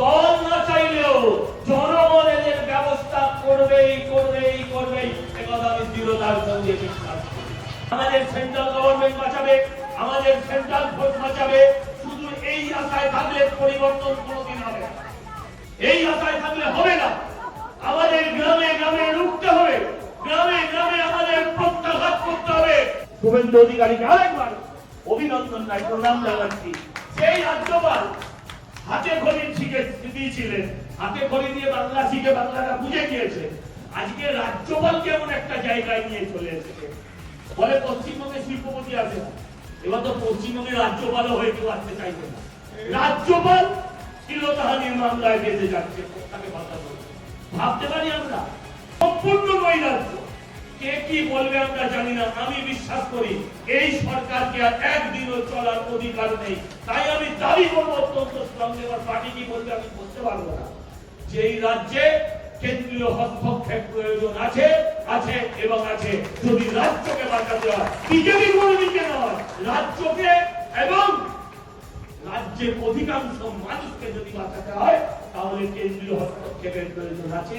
দল না চাইলেও জনগণ এদের ব্যবস্থা করবেই করবেই করবেই। একথা আমি দৃঢ়তার সঙ্গে বিশ্বাস। আমাদের সেন্ট্রাল গভর্নমেন্ট বাঁচাবে, আমাদের সেন্ট্রাল ফোর্স বাঁচাবে, শুধু এই আশায় থাকলে পরিবর্তন কোনোদিন হবে এই আশায় থাকলে হবে না। আমাদের গ্রামে গ্রামে রুখতে হবে। গ্রামে গ্রামে আমাদের প্রত্যাঘাত করতে হবে। শুভেন্দু অধিকারীকে আরেকবার অভিনন্দন নাই প্রণাম জানাচ্ছি। সেই রাজ্যপাল হাতে খড়ি শিখে দিয়েছিলেন হাতে খড়ি দিয়ে বাংলা শিখে বাংলাটা বুঝে গিয়েছে। আজকে রাজ্যপাল কেমন একটা জায়গায় নিয়ে চলে এসেছে। বলে পশ্চিমবঙ্গে শিল্পপতি আছে না। এবার তো পশ্চিমবঙ্গে রাজ্যপালও হয়ে কেউ আসতে চাইবে না। রাজ্যপাল শিলতাহানির মামলায় বেঁধে যাচ্ছে তাকে করছে। ভাবতে পারি আমরা? সম্পূর্ণ নৈরাজ্য কে কি বলবে আমরা জানি না। আমি বিশ্বাস করি, এই সরকারকে আর একদিনও চলার অধিকার নেই। তাই আমি দাবি করব স্ট্রং পার্টি কি বলবে আমি বলতে পারব না। যে রাজ্যে কেন্দ্রীয় হস্তক্ষেপ প্রয়োজন আছে আছে এবং আছে। যদি রাজ্যকে বাঁচাতে হয়, বিজেপি কোনো? দিকে নয় রাজ্যকে এবং রাজ্যের অধিকাংশ মানুষকে যদি বাঁচাতে হয়, তাহলে কেন্দ্রীয় হস্তক্ষেপের প্রয়োজন আছে।